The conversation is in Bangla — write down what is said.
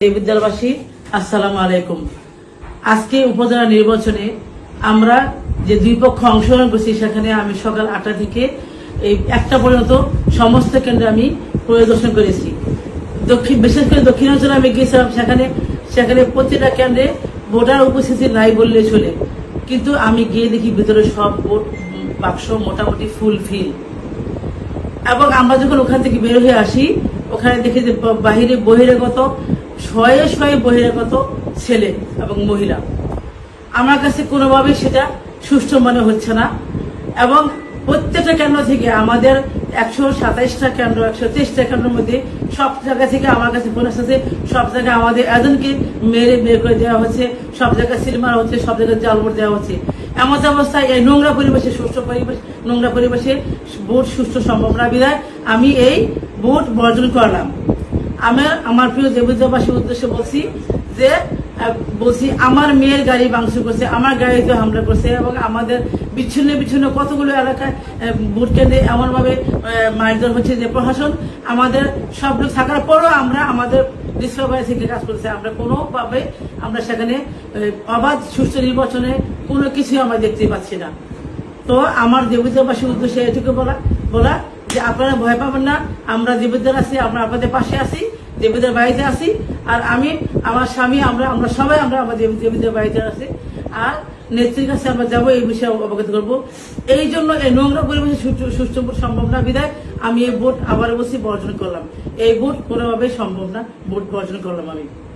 বিদ্যালয়বাসী আসসালামু আলাইকুম। আজকে উপজেলা নির্বাচনে আমরা যে দুই পক্ষ অংশগ্রহণ করছি, সেখানে আমি সকাল আটটা থেকে এই একটা পর্যন্ত সমস্ত কেন্দ্রে আমি পরিদর্শন করেছি। দক্ষিণ, বিশেষ করে দক্ষিণাঞ্চলে আমি গিয়েছিলাম, সেখানে সেখানে প্রতিটা কেন্দ্রে ভোটার উপস্থিতি নাই বললে চলে। কিন্তু আমি গিয়ে দেখি ভিতরে সব ভোট বাক্স মোটামুটি ফুল ফিল এবং আমরা যখন ওখান থেকে বের হয়ে আসি, ওখানে দেখি যে বাহিরে বহিরাগত শয়ে শয়ে বহিরাগত ছেলে এবং মহিলা। আমার কাছে কোনোভাবেই সেটা সুষ্ঠু মনে হচ্ছে না এবং প্রত্যেকটা কেন্দ্র থেকে আমাদের একশো সাতাইশটা কেন্দ্র, একশো তেইশটা কেন্দ্রের মধ্যে সব জায়গা থেকে আমার কাছে ফোন আসছে সব জায়গায় আমাদের এজনকে মেরে বের করে দেওয়া হচ্ছে, সব জায়গায় সিল মারা হচ্ছে, সব জায়গায় জাল ভোট দেওয়া হচ্ছে। এমন অবস্থায় এই নোংরা পরিবেশে, সুষ্ঠু পরিবেশ নোংরা পরিবেশে ভোট সুষ্ঠু সম্ভব না বিধায় আমি এই ভোট বর্জন করলাম। আমি আমার প্রিয় দেবীবাসীর উদ্দেশ্যে বলছি যে বলছি আমার মেয়ের গাড়ি ভাঙচুর করছে, আমার গাড়িতে হামলা করছে এবং আমাদের বিচ্ছিন্ন বিচ্ছিন্ন কতগুলো এলাকায় ভোট কেন্দ্রে এমনভাবে মারধর হচ্ছে যে প্রশাসন, আমাদের সব লোক থাকার পরও আমরা আমাদের ডিসকাভারি থেকে কাজ করছে। আমরা কোনোভাবে আমরা সেখানে অবাধ সুষ্ঠু নির্বাচনে কোনো কিছুই আমরা দেখতে পাচ্ছি না। তো আমার দেবীবাসীর উদ্দেশ্যে এটুকু বলা বলা যে আপনারা ভয় পাবেন না, আমরা দেবীদের আছি, আমরা আপনাদের পাশে আছি দেবীদের বাড়িতে আছি, আর আমি, আমার স্বামী, আমরা আমরা সবাই, আমরা আমাদের দেবীদের বাড়িতে আছি। আর নেত্রীর কাছে আমরা যাব, এই বিষয়ে অবগত করব। এই জন্য এই নোংরা পরিবেশে সুষ্ঠু ভোট সম্ভব না বিদায় আমি এই ভোট আবার বসে বর্জন করলাম। এই ভোট কোনোভাবেই সম্ভব না ভোট বর্জন করলাম আমি।